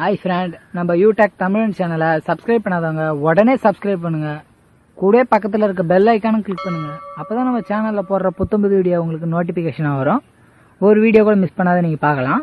Hi friend நம்ம யூடெக் தமிழ் சேனலை subscribe பண்ணாதவங்க உடனே சப்ஸ்கிரைப் பண்ணுங்க. கூடவே பக்கத்தில் இருக்க பெல் ஐக்கானும் கிளிக் பண்ணுங்க. அப்பதான் நம்ம சேனலில் போடுற புத்தம்புது வீடியோ உங்களுக்கு நோட்டிஃபிகேஷனாக வரும். ஒரு வீடியோ கூட மிஸ் பண்ணாத நீங்கள் பார்க்கலாம்.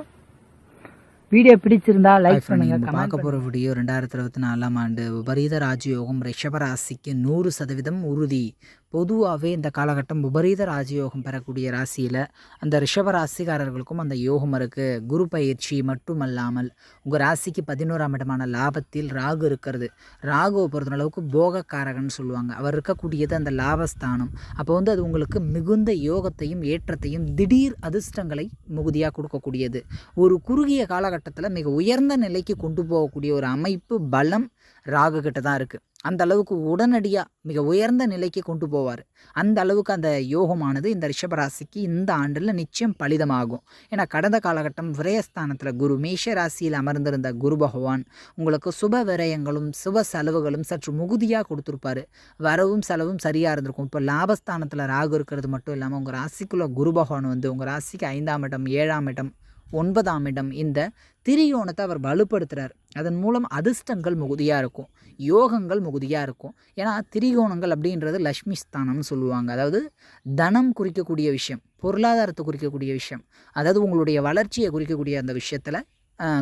வீடியோ பிடிச்சிருந்தா லைக் பண்ணுங்க பார்க்க போகிற வீடியோ ரெண்டாயிரத்தி இருபத்தி நாலாம் ஆண்டு விபரீத ராஜயோகம் ரிஷபராசிக்கு நூறு சதவீதம் உறுதி. பொதுவாகவே இந்த காலகட்டம் விபரீத ராஜயோகம் பெறக்கூடிய ராசியில் அந்த ரிஷப ராசிக்காரர்களுக்கும் அந்த யோகம் இருக்குது குரு பயிற்சி மட்டுமல்லாமல் உங்கள் ராசிக்கு பதினோராம் இடமான லாபத்தில் ராகு இருக்கிறது. ராகுவை பொறுத்தளவுக்கு போகக்காரகன் சொல்லுவாங்க. அவர் இருக்கக்கூடியது அந்த லாபஸ்தானம். அப்போ வந்து அது உங்களுக்கு மிகுந்த யோகத்தையும் ஏற்றத்தையும் திடீர் அதிர்ஷ்டங்களை மிகுதியாக கொடுக்கக்கூடியது. ஒரு குறுகிய காலகட்டத்தில் மிக உயர்ந்த நிலைக்கு கொண்டு போகக்கூடிய ஒரு அமைப்பு பலம் ராகு கிட்ட தான் இருக்குது அந்த அளவுக்கு உடனடியாக மிக உயர்ந்த நிலைக்கு கொண்டு போவார். அந்த அளவுக்கு அந்த யோகமானது இந்த ரிஷபராசிக்கு இந்த ஆண்டில் நிச்சயம் பலிதமாகும். ஏன்னா கடந்த காலகட்டம் விரயஸ்தானத்தில் குரு மேஷ ராசியில் அமர்ந்திருந்த குரு பகவான் உங்களுக்கு சுப விரயங்களும் சுப செலவுகளும் சற்று முகுதியாக கொடுத்துருப்பாரு. வரவும் செலவும் சரியாக இருந்திருக்கும். இப்போ லாபஸ்தானத்தில் ராகு இருக்கிறது மட்டும் இல்லாமல் உங்கள் ராசிக்குள்ளே குரு பகவான் வந்து உங்கள் ராசிக்கு ஐந்தாம் இடம் ஏழாம் இடம் ஒன்பதாம் இடம். இந்த திரியோணத்தை அவர் வலுப்படுத்துகிறார் அதன் மூலம் அதிர்ஷ்டங்கள் மிகுதியாக இருக்கும். யோகங்கள் மிகுதியாக இருக்கும். ஏன்னா திரிகோணங்கள் அப்படின்றது லக்ஷ்மி ஸ்தானம்னு சொல்லுவாங்க. அதாவது தனம் குறிக்கக்கூடிய விஷயம் பொருளாதாரத்தை குறிக்கக்கூடிய விஷயம். அதாவது உங்களுடைய வளர்ச்சியை குறிக்கக்கூடிய அந்த விஷயத்தில்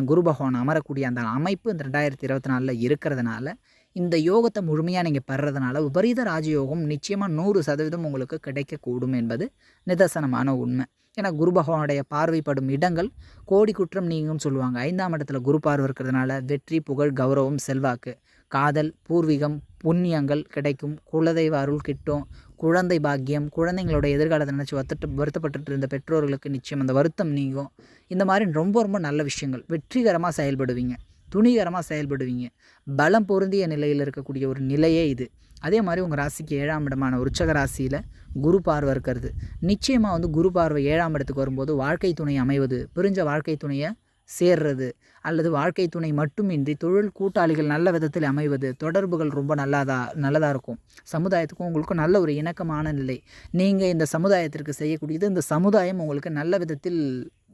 குரு பகவான் அமரக்கூடிய அந்த அமைப்பு இந்த ரெண்டாயிரத்தி இருபத்தி நாலில் இருக்கிறதுனால இந்த யோகத்தை முழுமையாக நீங்கள் பெறதுனால விபரீத ராஜயோகம் நிச்சயமாக நூறு சதவீதம் உங்களுக்கு கிடைக்கக்கூடும் என்பது நிதர்சனமான உண்மை. ஏன்னா குரு பகவானுடைய பார்வைப்படும் இடங்கள் கோடி குற்றம் நீங்கும்னு சொல்லுவாங்க. ஐந்தாம் இடத்துல குரு பார்வை இருக்கிறதுனால வெற்றி புகழ் கௌரவம் செல்வாக்கு காதல் பூர்வீகம் புண்ணியங்கள் கிடைக்கும். குலதெய்வ அருள் கிட்டும் குழந்தை பாக்கியம் குழந்தைங்களோட எதிர்காலத்தை நினச்சி வருத்தட்டு வருத்தப்பட்டு இருந்த பெற்றோர்களுக்கு நிச்சயம் அந்த வருத்தம் நீங்கும். இந்த மாதிரி ரொம்ப ரொம்ப நல்ல விஷயங்கள். வெற்றிகரமாக செயல்படுவீங்க. துணிகரமாக செயல்படுவீங்க. பலம் பொருந்திய நிலையில் இருக்கக்கூடிய ஒரு நிலையே இது. அதே மாதிரி உங்கள் ராசிக்கு ஏழாம் இடமான உற்சக ராசியில் குரு பார்வை இருக்கிறது. நிச்சயமாக வந்து குரு பார்வை ஏழாம் இடத்துக்கு வரும்போது வாழ்க்கை துணை அமைவது பிரிஞ்ச வாழ்க்கை துணையை சேர்றது அல்லது வாழ்க்கை துணை மட்டுமின்றி தொழில் கூட்டாளிகள் நல்ல விதத்தில் அமைவது தொடர்புகள் ரொம்ப நல்லாதா நல்லதாக இருக்கும். சமுதாயத்துக்கும் உங்களுக்கும் நல்ல ஒரு இணக்கமான நிலை. நீங்கள் இந்த சமுதாயத்திற்கு செய்யக்கூடியது இந்த சமுதாயம் உங்களுக்கு நல்ல விதத்தில்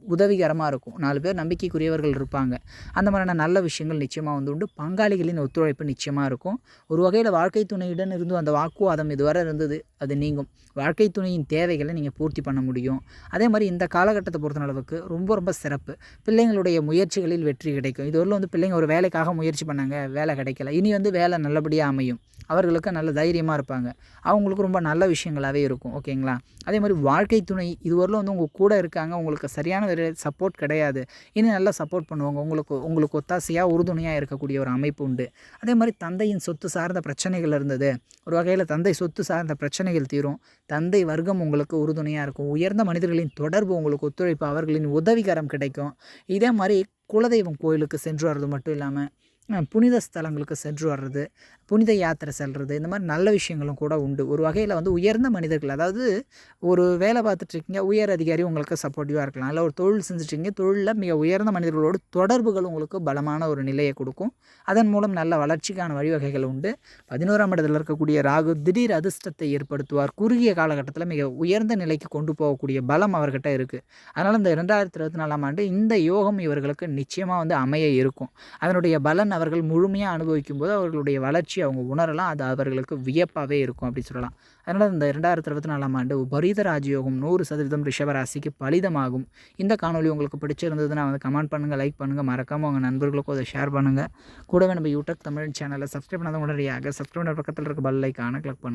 உதவிகரமாக இருக்கும். நாலு பேர் நம்பிக்கைக்குரியவர்கள் இருப்பாங்க. அந்த மாதிரியான நல்ல விஷயங்கள் நிச்சயமாக வந்து உண்டு. பங்காளிகளின் ஒத்துழைப்பு நிச்சயமாக இருக்கும். ஒரு வகையில் வாழ்க்கை துணையுடன் இருந்தும் அந்த வாக்குவாதம் இதுவரை இருந்தது. அது நீங்கும். வாழ்க்கை துணையின் தேவைகளை நீங்கள் பூர்த்தி பண்ண முடியும். அதே மாதிரி இந்த காலகட்டத்தை பொறுத்த அளவுக்கு ரொம்ப ரொம்ப சிறப்பு. பிள்ளைங்களுடைய முயற்சிகளில் வெற்றி கிடைக்கும். இதுவரையில் வந்து பிள்ளைங்க ஒரு வேலைக்காக முயற்சி பண்ணாங்க. வேலை கிடைக்கல. இனி வந்து வேலை நல்லபடியாக அமையும். அவர்களுக்கு நல்ல தைரியமாக இருப்பாங்க. அவங்களுக்கு ரொம்ப நல்ல விஷயங்களாகவே இருக்கும். ஓகேங்களா? அதே மாதிரி வாழ்க்கை துணை இதுவரையில் வந்து உங்கள் கூட இருக்காங்க. உங்களுக்கு சரியான ஒரு சப்போர்ட் கிடையாது. இனி நல்லா சப்போர்ட் பண்ணுவாங்க. உங்களுக்கு உங்களுக்கு ஒத்தாசையாக உறுதுணையாக இருக்கக்கூடிய ஒரு அமைப்பு உண்டு. அதே மாதிரி தந்தையின் சொத்து சார்ந்த பிரச்சனைகள் இருந்தது. ஒரு வகையில் தந்தை சொத்து சார்ந்த பிரச்சனைகள் தீரும். தந்தை வர்க்கம் உங்களுக்கு உறுதுணையாக இருக்கும். உயர்ந்த மனிதர்களின் தொடர்பு உங்களுக்கு ஒத்துழைப்பு அவர்களின் உதவிகரம் கிடைக்கும். இதே மாதிரி குலதெய்வம் கோயிலுக்கு சென்று வர்றது மட்டும் இல்லாமல் புனித ஸ்தலங்களுக்கு சென்று வர்றது புனித யாத்திரை செல்வது இந்த மாதிரி நல்ல விஷயங்களும் கூட உண்டு. ஒரு வகையில் வந்து உயர்ந்த மனிதர்கள் அதாவது ஒரு வேலை பார்த்துட்ருக்கீங்க உயர் அதிகாரி உங்களுக்கு சப்போர்ட்டிவாக இருக்கலாம். இல்லை ஒரு தொழில் செஞ்சுட்ருக்கீங்க தொழிலில் மிக உயர்ந்த மனிதர்களோடு தொடர்புகள் உங்களுக்கு பலமான ஒரு நிலையை கொடுக்கும். அதன் மூலம் நல்ல வளர்ச்சிக்கான வழிவகைகள் உண்டு. பதினோராம் இடத்தில் இருக்கக்கூடிய ராகு திடீர் அதிர்ஷ்டத்தை ஏற்படுத்துவார். குறுகிய காலகட்டத்தில் மிக உயர்ந்த நிலைக்கு கொண்டு போகக்கூடிய பலம் அவர்கிட்ட இருக்குது அதனால் இந்த ரெண்டாயிரத்தி இருபத்தி நாலாம் ஆண்டு இந்த யோகம் இவர்களுக்கு நிச்சயமாக வந்து அமைய இருக்கும். அதனுடைய பலன் அவர்கள் முழுமையாக அனுபவிக்கும் போது அவர்களுடைய வளர்ச்சி அவங்க உணரலாம் அது அவர்களுக்கு வியப்பாகவே இருக்கும் அப்படின்னு சொல்லலாம். அதனால் இந்த ரெண்டாயிரத்தி இருபத்தி நாலாம் ஆண்டு உபரீத ராஜயோகம் நூறு சதவீதம் ரிஷபராசிக்கு பலிதமாகும். இந்த காணொலி உங்களுக்கு பிடிச்சிருந்ததுன்னா வந்து கமெண்ட் பண்ணுங்கள் லைக் பண்ணுங்கள் மறக்காமல் உங்கள் நண்பர்களுக்கும் அதை ஷேர் பண்ணுங்கள் கூடவே நம்ம யூடியூப் தமிழ் சேனலில் சப்ஸ்கிரைப் பண்ணாத உடனடியாக சப்ஸ்கிரைப் பண்ண பக்கத்தில் இருக்க பல் லைக்கான கிளிக் பண்ணுங்கள்